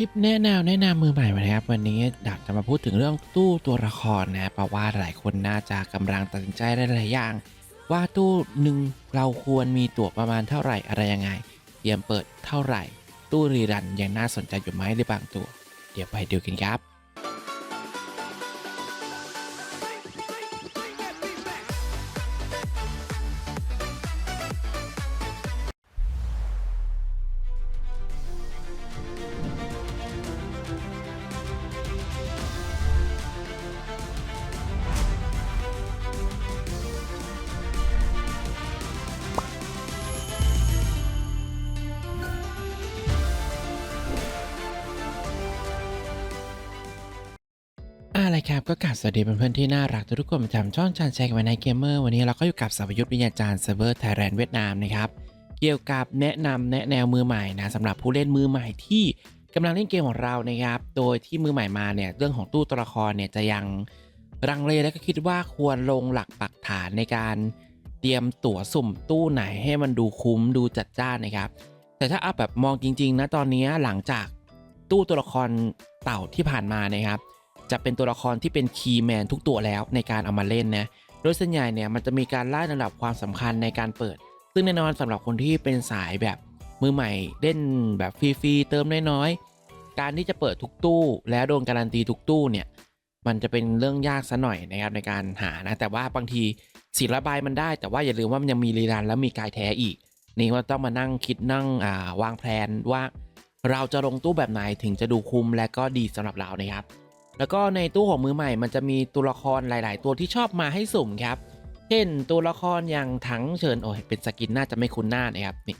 ลิปแนะแนวแนะนำมือใหม่มานะครับ วันนี้ดักจะมาพูดถึงเรื่องตู้ตัวละครนะเพราะว่าหลายคนน่าจะกำลังตัดสินใจหลายๆอย่าง ว่าตู้หนึ่งเราควรมีตั๋วประมาณเท่าไหร่อะไรยังไงเตรียมเปิดเท่าไหร่ ตู้รีรันยังน่าสนใจอยู่ไหมหรือบางตัว เดี๋ยวไปดูกันครับ ครับก็กราบสวัสดีเพื่อนๆที่น่ารักทุกคนประจำช่องชานแชร์กันในเกมเมอร์วันนี้เราก็อยู่กับสาวยุทธวิญญาจารย์เซิร์ฟเวอร์ไทยแลนด์เวียดนามนะครับเกี่ยวกับแนะนำแนะแนวมือใหม่นะสำหรับผู้เล่นมือใหม่ที่กำลังเล่นเกมของเรานะครับโดยที่มือใหม่มาเนี่ยเรื่องของตู้ตัวละครเนี่ยจะยังรังเลและก็คิดว่าควรลงหลักปักฐานในการเตรียมตั๋วสุ่มตู้ไหนให้มันดูคุ้มดูจัดจ้านนะครับแต่ถ้าเอาแบบมองจริงๆนะตอนนี้หลังจากตู้ตัวละครเต่าที่ผ่านมานะครับ จะเป็นตัวละครที่เป็นคีย์แมนทุกตัวแล้วในการเอามาเล่นนะ โดยส่วนใหญ่เนี่ยมันจะมีการไล่ระดับความสำคัญในการเปิด ซึ่งแน่นอนสำหรับคนที่เป็นสายแบบมือใหม่เล่นแบบฟรีๆเติมน้อยๆ การที่จะเปิดทุกตู้ แล้วโดนการันตีทุกตู้เนี่ยมันจะเป็นเรื่องยากซะหน่อยนะครับในการหานะ แต่ว่าบางทีสีระบายมันได้ แต่ว่าอย่าลืมว่ามันยังมีรีรันแล้วมีกายแท้อีก นี่ว่าต้องมานั่งคิดนั่งาวางแผนว่า เราจะลงตู้แบบไหนถึงจะดูคุ้มและก็ดีสำหรับเรานะครับ แล้วก็ในตู้ของมือใหม่มันจะมีตัวละครหลาย ๆ ตัวที่ชอบมาให้สุ่มครับ เช่นตัวละครอย่างถังเฉินโอ้ยเป็นสกินน่าจะไม่คุ้นหน้านะครับนี่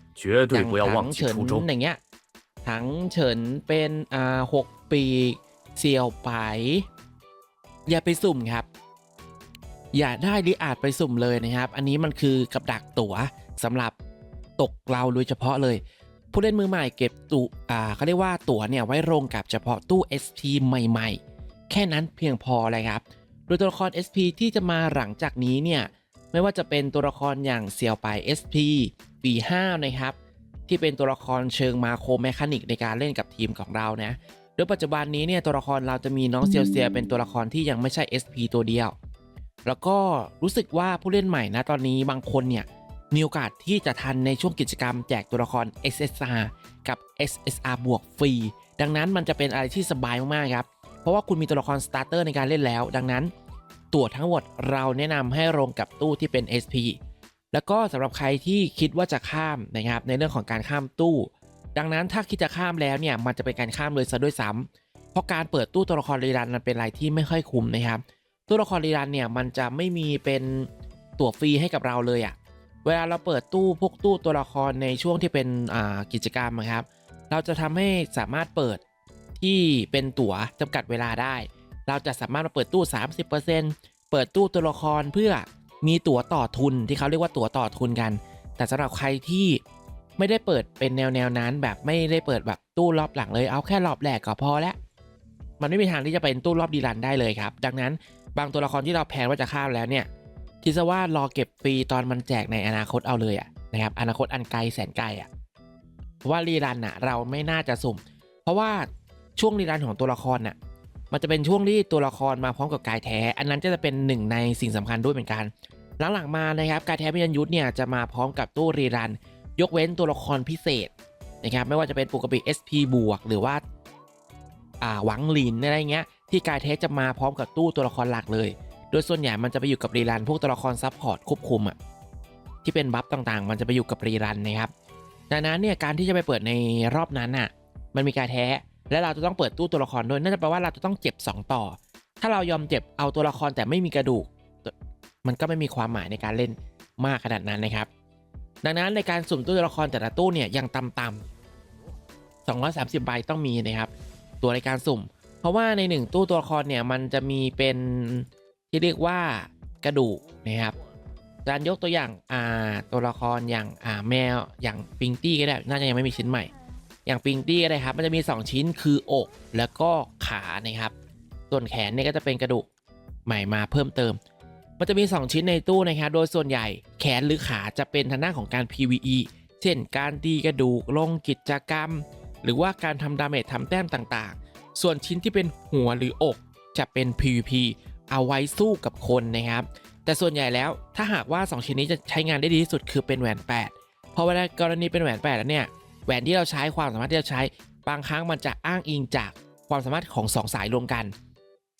อย่างถังเฉินอย่างเงี้ยถังเฉินเป็นอ่าหกปีเซียวไปอย่าไปสุ่มครับ อย่าได้หรืออาจไปสุ่มเลยนะครับ อันนี้มันคือกับดักตั๋วสำหรับตกเราโดยเฉพาะเลย ผู้เล่นมือใหม่เก็บตุอ่าเขาเรียกว่าตั๋วเนี่ยไว้โรงกับเฉพาะตู้ SP ใหม่ ๆ แค่นั้นเพียงพอเลยครับ โดยตัวละคร SP ที่จะมาหลังจากนี้เนี่ยไม่ว่าจะเป็นตัวละครอย่างเซียวไป SP ปี5นะครับที่เป็นตัวละครเชิงมาโครแมคานิกในการเล่นกับทีมของเรานะโดยปัจจุบันนี้เนี่ยตัวละครเราจะมีน้องเซียวเซียเป็นตัวละครที่ยังไม่ใช่ SP ตัวเดียว แล้วก็รู้สึกว่าผู้เล่นใหม่นะตอนนี้บางคนเนี่ยมีโอกาสที่จะทันในช่วงกิจกรรมแจกตัวละคร SSR กับ SSR บวกฟรีดังนั้นมันจะเป็นอะไรที่สบายมากๆครับ เพราะว่าคุณมีตัวละครสตาร์เตอร์ในการเล่นแล้ว ดังนั้น ตั๋วทั้งหมดเราแนะนำให้ลงกับตู้ที่เป็น SP แล้วก็สำหรับใครที่คิดว่าจะข้ามนะครับในเรื่องของการข้ามตู้ ดังนั้นถ้าคิดจะข้ามแล้วเนี่ยมันจะเป็นการข้ามเลยซะด้วยซ้ำเพราะการเปิดตู้ตัวละครรีรันมันเป็นอะไรที่ไม่ค่อยคุ้มนะครับตู้ละครรีรันเนี่ยมันจะไม่มีเป็นตั๋วฟรีให้กับเราเลยอะ่ะเวลาเราเปิดตู้พวกตู้ตัวละครในช่วงที่เป็นกิจกรรมอะครับ เราจะทำให้สามารถเปิด ที่เป็นตั๋วจำกัดเวลาได้ เราจะสามารถมาเปิดตู้ 30%เปิดตู้ตัวละครเพื่อมีตั๋วต่อทุนที่เขาเรียกว่าตั๋วต่อทุนกัน แต่สำหรับใครที่ไม่ได้เปิดเป็นแนวแนวนั้น แบบไม่ได้เปิดแบบตู้รอบหลังเลยเอาแค่รอบแรกก็พอแล้วมันไม่มีทางที่จะเป็นตู้รอบดีรันได้เลยครับ ดังนั้นบางตัวละครที่เราแพนว่าจะข้ามแล้วเนี่ยคิดซะว่ารอเก็บฟรีตอนมันแจกในอนาคตเอาเลยอะนะครับอนาคตอันไกลแสนไกลอะเพราะว่ารีรันอะเราไม่น่าจะสุ่ม เพราะว่า ช่วงรีรันของตัวละครน่ะมันจะเป็นช่วงที่ตัวละครมาพร้อมกับกายแท้ อันนั้นจะเป็นหนึ่งในสิ่งสำคัญด้วยเหมือนกัน หลังๆมานะครับกายแท้พิยัญยุทธเนี่ยจะมาพร้อมกับตู้รีรัน ยกเว้นตัวละครพิเศษนะครับไม่ว่าจะเป็นปกติ SP บวกหรือว่าอ่าหวังหลินอะไรเงี้ยที่กายแท้จะมาพร้อมกับตู้ตัวละครหลักเลย โดยส่วนใหญ่มันจะไปอยู่กับรีรัน พวกตัวละครซับพอร์ตควบคุมอะที่เป็นบัฟต่างๆ มันจะไปอยู่กับรีรันนะครับดังนั้นเนี่ยการที่จะไปเปิดในรอบนั้นน่ะมันมีการแท้ และเราจะต้องเปิดตู้ตัวละครด้วยนั่นจะแปลว่าเราจะต้องเจ็บ 2 ต่อ ถ้าเรายอมเจ็บเอาตัวละครแต่ไม่มีกระดูก มันก็ไม่มีความหมายในการเล่นมากขนาดนั้นนะครับ ดังนั้นในการสุ่มตู้ตัวละครแต่ละตู้เนี่ยยังต่ำๆ230ใบต้องมีนะครับ ตัวในการสุ่ม เพราะว่าในหนึ่งตู้ตัวละครเนี่ยมันจะมีเป็นที่เรียกว่ากระดูกนะครับการยกตัวอย่างตัวละครอย่างแมวอย่างปิงตี้ก็ได้น่าจะยังไม่มีชิ้นใหม่ อย่างปิงตี้ก็ได้ครับมันจะมี 2 ชิ้นคืออกแล้วก็ขานะครับ ส่วนแขนเนี่ยก็จะเป็นกระดูกใหม่มาเพิ่มเติม มันจะมี 2 ชิ้นในตู้นะครับโดยส่วนใหญ่แขนหรือขาจะเป็นทางด้านของการ PVE เช่น การตีกระดูกลงกิจกรรม หรือว่าการทำดาเมจทำแต้มต่างๆ ส่วนชิ้นที่เป็นหัวหรืออกจะเป็น PVP เอาไว้สู้กับคนนะครับ แต่ส่วนใหญ่แล้วถ้าหากว่า 2 ชิ้นนี้จะใช้งานได้ดีที่สุดคือเป็นแหวน 8 เพราะเวลากรณีเป็นแหวน8แล้วเนี่ย แหวนที่เราใช้ความสามารถที่เราใช้ บางครั้งมันจะอ้างอิงจากความสามารถของ 2 สายรวมกัน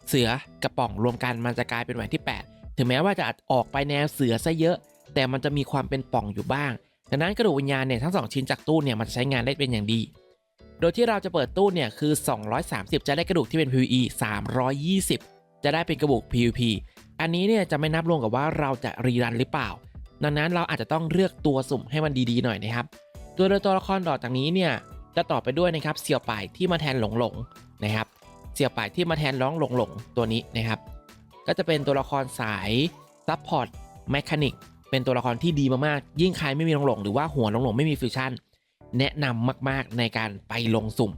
เสือกระป๋องรวมกันมันจะกลายเป็นแหวนที่ 8 ถึงแม้ว่าจะออกไปแนวเสือซะเยอะ แต่มันจะมีความเป็นป่องอยู่บ้างดังนั้นกระดูกวิญญาณเนี่ยทั้ง 2 ชิ้นจากตู้เนี่ยมันใช้งานได้เป็นอย่างดี โดยที่เราจะเปิดตู้เนี่ยคือ 230 จะได้กระดูกที่เป็น PVE 320 จะได้เป็นกระดูก PVP อันนี้เนี่ยจะไม่นับรวมกับว่าเราจะรีรันหรือเปล่า ดังนั้นเราอาจจะต้องเลือกตัวสุ่มให้มันดีๆหน่อยนะครับ ตัวโดยตัวละครต่อจากนี้เนี่ยจะต่อไปด้วยนะครับเสี่ยวป่ายที่มาแทนหลงหลงนะครับ เสี่ยวป่ายที่มาแทนร้องหลงหลงตัวนี้นะครับ ก็จะเป็นตัวละครสายซัพพอร์ตแมคานิกเป็นตัวละครที่ดีมากๆ ยิ่งใครไม่มีหลงหลงหรือว่าหัวหลงหลงไม่มีฟิวชั่นแนะนำมากๆในการไปลงสุ่ม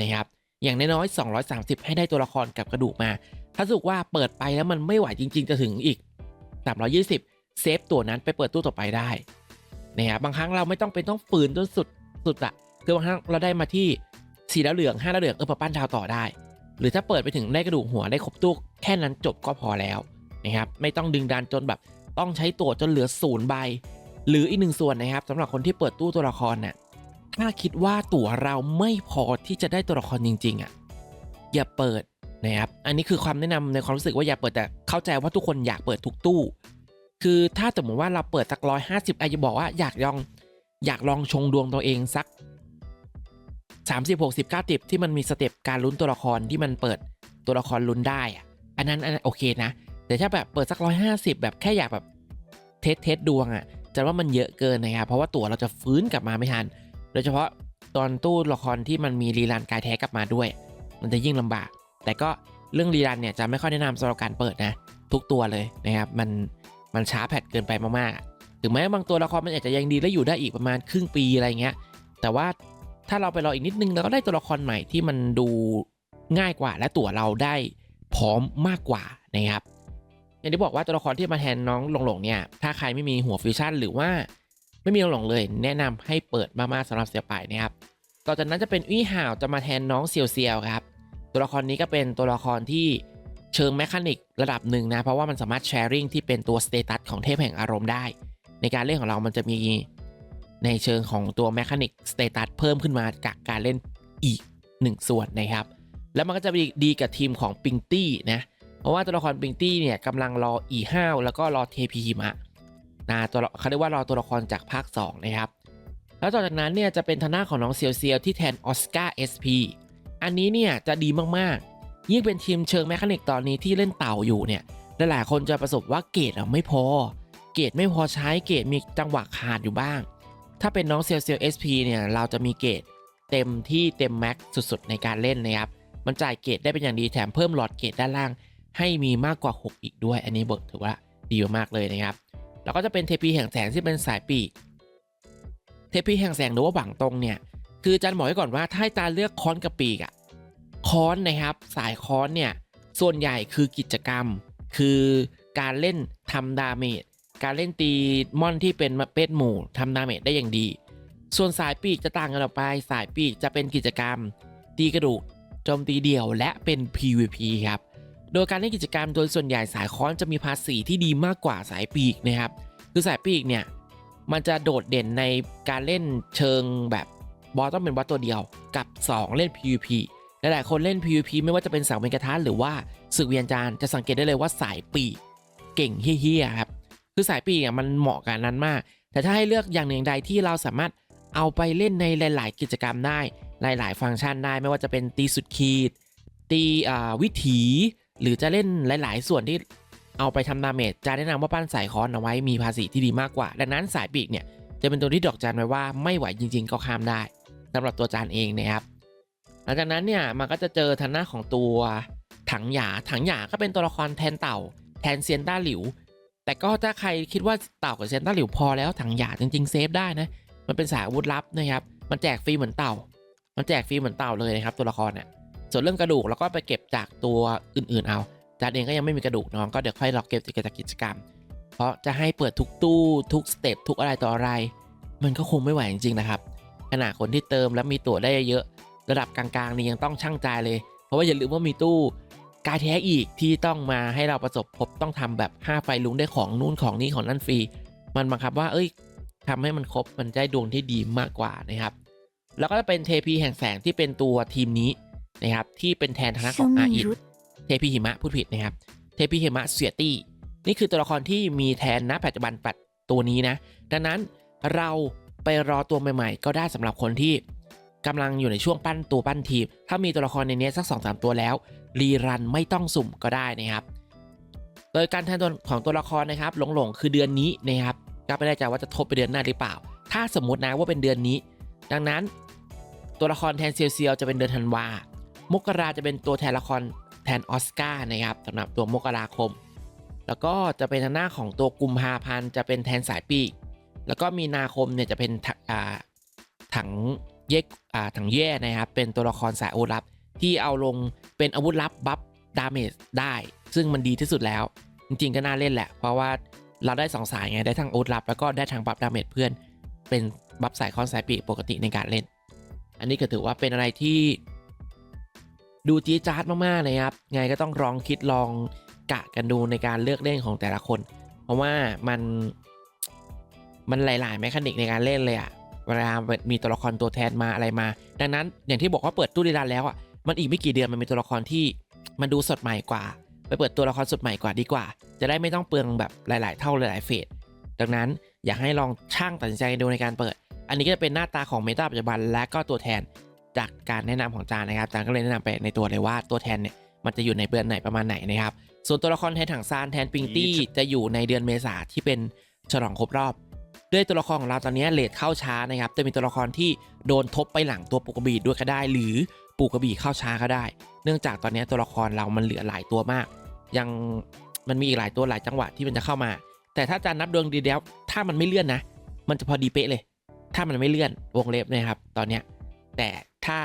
นะครับ อย่างน้อยๆ230 ให้ได้ตัวละครกับกระดูกมา ถ้าสุกว่าเปิดไปแล้วมันไม่ไหวจริง ๆ จะถึงอีก 320 เซฟตัวนั้นไปเปิดตู้ต่อไปได้ นะครับบางครั้งเราไม่ต้องเป็นต้องฝืนจนสุดสุดอะคือบางครั้งเราได้มาที่สีดาวเหลืองห้าดาวเหลืองเออปั้นดาวต่อได้ หรือถ้าเปิดไปถึงได้กระดูกหัวได้ครบตู้แค่นั้นจบก็พอแล้วนะครับไม่ต้องดึงดันจนแบบต้องใช้ตัวจนเหลือศูนย์ใบ หรืออีกหนึ่งส่วนนะครับสำหรับคนที่เปิดตู้ตัวละครน่ะถ้าคิดว่าตั๋วเราไม่พอที่จะได้ตัวละครจริงๆอะอย่าเปิดนะครับอันนี้คือความแนะนำในความรู้สึกว่าอย่าเปิดแต่เข้าใจว่าทุกคนอยากเปิดทุกตู้ คือถ้าสมมติว่าเราเปิดสักร้อยห้าสิบไอจะบอกว่าอยากลองอยากลองชงดวงตัวเองสัก30 60 90ที่มันมีสเต็ปการลุ้นตัวละครที่มันเปิดตัวละครลุ้นได้อะอันนั้นอันโอเคนะ แต่ถ้าแบบเปิดสักร้อยห้าสิบแบบแค่อยากแบบเทสเทสดวงอะ่ะจะว่ามันเยอะเกินนะครับเพราะว่าตั๋วเราจะฟื้นกลับมาไม่ทัน โดยเฉพาะตอนตู้ละครที่มันมีรีรันกายแท้กลับมาด้วย มันจะยิ่งลำบาก แต่ก็เรื่องรีรันเนี่ยจะไม่ค่อยแนะนำสำหรับการเปิดนะ ทุกตัวเลยนะครับมัน มันช้าแพทเกินไปมากๆถึงแม้บางตัวละครมันอาจจะยังดีและอยู่ได้อีกประมาณครึ่งปีอะไรเงี้ย แต่ว่าถ้าเราไปรออีกนิดนึงเราก็ได้ตัวละครใหม่ที่มันดูง่ายกว่า และตัวเราได้พร้อมมากกว่านะครับอย่างที่บอกว่าตัวละครที่มาแทนน้องหลงหลงเนี่ยถ้าใครไม่มีหัวฟิวชั่นหรือว่าไม่มีหลงหลงเลย แนะนำให้เปิดมากๆสำหรับเสียป่ายนะครับต่อจากนั้นจะเป็นอี้ห่าวจะมาแทนน้องเซียวเซียวครับตัวละครนี้ก็เป็นตัวละครที่ เชิงแมคานิกระดับหนึ่งนะ เพราะว่ามันสามารถแชร์ริงที่เป็นตัวสเตตัสของเทพแห่งอารมณ์ได้ ในการเล่นของเรามันจะมีในเชิงของตัวแมคานิกสเตตัสเพิ่มขึ้นมาจากการเล่นอีกหนึ่งส่วนนะครับ แล้วมันก็จะดีกับทีมของปิงตี้นะ เพราะว่าตัวละครปิงตี้เนี่ยกำลังรออีห้าวแล้วก็รอเทพีหิมะนะตัวเขาเรียกว่ารอตัวละครจากภาค 2 นะครับ แล้วต่อจากนั้นเนี่ยจะเป็นทนาของน้องเซียวเซียวที่แทนออสการ์ SP อันนี้เนี่ยจะดีมากๆ ยิ่งเป็นทีมเชิงแมคานิกตอนนี้ที่เล่นเต่าอยู่เนี่ยหลายๆคนจะประสบว่าเกรดไม่พอ เกรดไม่พอใช้เกรดมีจังหวะขาดอยู่บ้าง ถ้าเป็นน้องเซียวเซียว SP เนี่ยเราจะมีเกรดเต็มที่เต็มแม็กสุดๆในการเล่นนะครับมันจ่ายเกรดได้เป็นอย่างดีแถมเพิ่มหลอดเกรดด้านล่าง ให้มีมากกว่า 6 อีกด้วย อันนี้บทถือว่าดีมากเลยนะครับแล้วก็จะเป็นเทพีแห่งแสงที่เป็นสายปีกเทพีแห่งแสงหรือว่าหวังตรงเนี่ยคืออาจันบอกไว้ก่อนว่าถ้าตาเลือกค้อนกับปีกอะ ค้อนนะครับ สายค้อนเนี่ย ส่วนใหญ่คือกิจกรรม คือการเล่นทำดาเมจการเล่นตีมอนที่เป็นเป็ดหมู่ทำดาเมจได้อย่างดี ส่วนสายปีกจะต่างกันออกไป สายปีกจะเป็นกิจกรรม ตีกระดูกโจมตีเดี่ยวและเป็น PVP ครับ โดยการเล่นกิจกรรมโดยส่วนใหญ่สายค้อนจะมีภาษีที่ดีมากกว่าสายปีกนะครับ คือสายปีกเนี่ยมันจะโดดเด่นในการเล่นเชิงแบบบอสต้องเป็นบอสตัวเดียวกับ 2 เล่น PVP หลายๆคนเล่น PVP ไม่ว่าจะเป็นสังเวียนกระทะหรือว่าศึกเวียนจานจะสังเกตได้เลยว่าสายปีกเก่งเฮี้ยๆครับคือสายปีกอะมันเหมาะกับนนั้นมาก แต่ถ้าให้เลือกอย่างหนึ่งใดที่เราสามารถเอาไปเล่นในหลาย ๆ กิจกรรมได้ หลาย ๆ ฟังก์ชันได้ ไม่ว่าจะเป็นตีสุดขีด ตีวิถี หรือจะเล่นหลาย ๆ ส่วนที่เอาไปทำดาเมจจะแนะนำว่าปั้นสายคอนเอาไว้มีภาษีที่ดีมากกว่า ดังนั้นสายปีกเนี่ยจะเป็นตัวที่ดอกจันไว้ว่าไม่ไหวจริง ๆ ก็ข้ามได้สำหรับตัวจานเองนะครับ หลังจากนั้นเนี่ยมันก็จะเจอทางหน้าของตัวถังหยาถังหยาก็เป็นตัวละครแทนเต่า แทนเซียนต้าหลิว แต่ก็ถ้าใครคิดว่าเต่ากับเซียนต้าหลิวพอแล้วถังหยาจริงๆเซฟได้นะมันเป็นสายอาวุธลับนะครับมันแจกฟรีเหมือนเต่า มันแจกฟรีเหมือนเต่าเลยนะครับตัวละครเนี่ยส่วนเรื่องกระดูกเราก็ไปเก็บจากตัวอื่นๆเอาจานเองก็ยังไม่มีกระดูกน้องก็เดี๋ยวค่อยรอเก็บจากกิจกรรม เพราะจะให้เปิดทุกตู้ทุกสเต็ปทุกอะไรต่ออะไร มันก็คงไม่ไหวจริงๆนะครับขนาดคนที่เติมแล้วมีตั๋วได้เยอะ ระดับกลางๆนี่ยังต้องช่างใจเลย เพราะว่าอย่าลืมว่ามีตู้กายแท้อีกที่ต้องมาให้เราประสบพบต้องทำแบบ 5 ไฟลุงได้ของนู่นของนี่ของนั่นฟรี มันบังคับว่า เอ้ยทำให้มันครบมันได้ดวงที่ดีมากกว่านะครับ แล้วก็จะเป็นเทพีแห่งแสงที่เป็นตัวทีมนี้นะครับที่เป็นแทนทางด้านของอาอิดเทพีหิมะพูดผิดนะครับ เทพีหิมะเสียตี้นี่คือตัวละครที่มีแทนณปัจจุบันปัดตัวนี้นะ ดังนั้นเราไปรอตัวใหม่ ๆ ก็ได้สำหรับคนที่ กำลังอยู่ในช่วงปั้นตัวปั้นทีม ถ้ามีตัวละครในนี้สัก2อสตัวแล้ว รีรันไม่ต้องสุ่มก็ได้นะครับ โดยการแทนตัวของตัวละครนะครับหลงๆคือเดือนนี้นะครับก็ไม่แน่ใจว่าจะทบไปเดือนหน้าหรือเปล่า ถ้าสมมตินะว่าเป็นเดือนนี้ ดังนั้น ตัวละครแทนเซียวเซียวจะเป็นเดือนธันวามกราจะเป็นตัวแทนละครแทนออสการ์นะครับสำหรับตัวมกราคม แล้วก็จะเป็นทางหน้าของตัวกุมภาพันธ์จะเป็นแทนสายปีก แล้วก็มีนาคมเนี่ยจะเป็นถัง เยกอ่าถังแย่นะครับ เป็นตัวละครสายอาวุธลับ ที่เอาลงเป็นอาวุธลับบัฟดาเมจได้ ซึ่งมันดีที่สุดแล้ว จริงๆก็น่าเล่นแหละ เพราะว่าเราได้สองสายไง ได้ทั้งอาวุธลับ แล้วก็ได้ทั้งบัฟดาเมจเพื่อน เป็นบัฟสายคอนสายปีกปกติในการเล่น อันนี้ก็ถือว่าเป็นอะไรที่ ดูจี๊ดจ๊าดมากๆเลยครับ ไงก็ต้องลองคิดลองกะกันดูในการเลือกเล่นของแต่ละคน เพราะว่ามันมันหลาย ๆ แมคานิกในการเล่นเลยอะ เวลามีตัวละครตัวแทนมาอะไรมา ดังนั้นอย่างที่บอกว่าเปิดตู้ดีรันแล้วอะมันอีกไม่กี่เดือนมันมีตัวละครที่มันดูสดใหม่กว่า ไปเปิดตัวละครสดใหม่กว่าดีกว่า จะได้ไม่ต้องเปลืองแบบหลาย ๆ เท่าหลายๆเฟสดังนั้นอยากให้ลองช่างตัดสินใจดูในการเปิด อันนี้ก็จะเป็นหน้าตาของเมตาปัจจุบันและก็ตัวแทนจากการแนะนำของจานนะครับจานก็เลยแนะนำไปในตัวเลยว่าตัวแทนเนี่ยมันจะอยู่ในเดือนไหนประมาณไหนนะครับ ส่วนตัวละครแทนถังซานแทนปิงตี้จะอยู่ในเดือนเมษาที่เป็นฉลองครบรอบ ด้วยตัวละครของเราตอนนี้เลทเข้าช้านะครับจะมีตัวละครที่โดนทบไปหลังตัวปูกระบี่ด้วยก็ได้ หรือปูกระบี่เข้าช้าก็ได้ เนื่องจากตอนนี้ตัวละครเรามันเหลือหลายตัวมาก ยังมันมีอีกหลายตัวหลายจังหวะที่มันจะเข้ามา แต่ถ้าจานนับดวงดีแล้วถ้ามันไม่เลื่อนนะ มันจะพอดีเป๊ะเลย ถ้ามันไม่เลื่อนวงเล็บนะครับ ตอนเนี้ยแต่ถ้า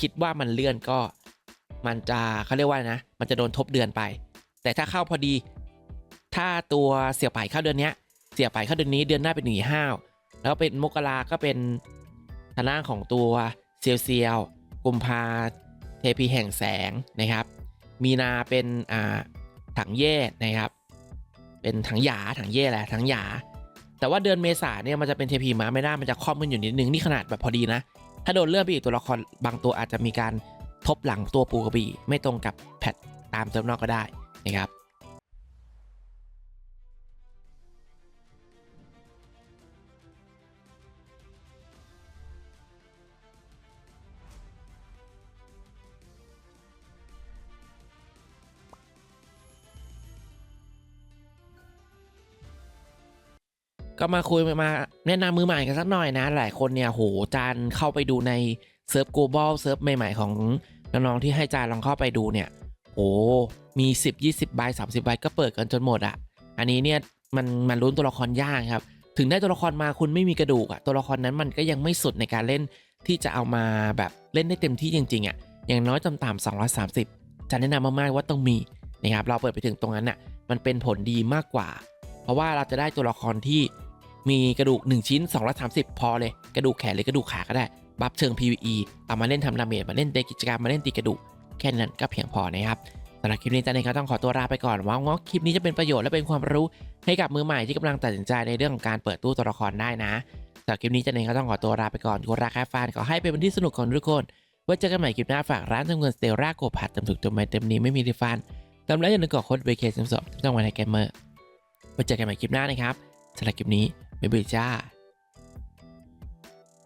คิดว่ามันเลื่อนก็มันจะเขาเรียกว่านะ มันจะโดนทบเดือนไป แต่ถ้าเข้าพอดี ถ้าตัวเสี่ยวไปเข้าเดือนเนี้ย เสียไปเข้าเดือนนี้เดือนหน้าเป็นหนีห้าวแล้วเป็นมกราก็เป็นทางด้านของตัวเซียวเซียวกุมภาเทพีแห่งแสงนะครับ มีนาเป็นอ่าถังเย่นะครับ เป็นถังหยาถังเย่แหละถังหยา แต่ว่าเดือนเมษาเนี่ยมันจะเป็นเทพีม้าไม่ได้มันจะครอบมันอยู่นิดนึงนี่ขนาดแบบพอดีนะ ถ้าโดนเลื่อนไปอีกตัวละครบางตัวอาจจะมีการทบหลังตัวปูกระบี่ไม่ตรงกับแพทตามเติมนอกก็ได้นะครับ ก็มาคุยมาแนะนำมือใหม่กันสักหน่อยนะ หลายคนเนี่ยโหจานเข้าไปดูในเซิร์ฟ global เซิร์ฟใหม่ ๆ ของน้องๆที่ให้จานลองเข้าไปดูเนี่ยโหมี 10 20ใบ30ใบก็เปิดกันจนหมดอะ่ะ อันนี้เนี่ยมันมันลุ้นตัวละครยากครับ ถึงได้ตัวละครมาคุณไม่มีกระดูกอะ่ะตัวละครนั้นมันก็ยังไม่สุดในการเล่นที่จะเอามาแบบเล่นได้เต็มที่จริงๆอะ่ะอย่างน้อยต่ำๆ230จะแนะนำมากๆว่าต้องมีนะครับเราเปิดไปถึงตรงนั้นอะมันเป็นผลดีมากกว่า เพราะว่าเราจะได้ตัวละครที่ มีกระดูก 1 ชิ้น230 พอเลย กระดูกแขนหรือกระดูกขาก็ได้ บัฟเชิง PVE เอามาเล่นทำดาเมจมาเล่นในกิจกรรมมาเล่นตีกระดูก แค่นั้นก็เพียงพอนะครับสำหรับคลิปนี้จันเองก็ต้องขอตัวลาไปก่อนหวังว่าคลิปนี้จะเป็นประโยชน์และเป็นความรู้ให้กับมือใหม่ที่กำลังตัดสินใจในเรื่องของการเปิดตู้ตัวละครได้นะสำหรับคลิปนี้จันเองก็ต้องขอตัวลาไปก่อนกดราคาฟานขอให้เป็นวันที่สนุกของทุกคนไว้เจอกันใหม่คลิปหน้าฝากร้านทำเงินสเตลลาโกผัดเต็มถูกเต็มใหม่เต็มนี้ไม่มีรีฟันจำแล้วอย่าลืมกดโค้ดเวเคสสองต้องวันในเกมเมอร์ไว้เจอกันใหม่คลิปหน้านะครับสำหรับคลิปนี้ บ๊ายบายจ้า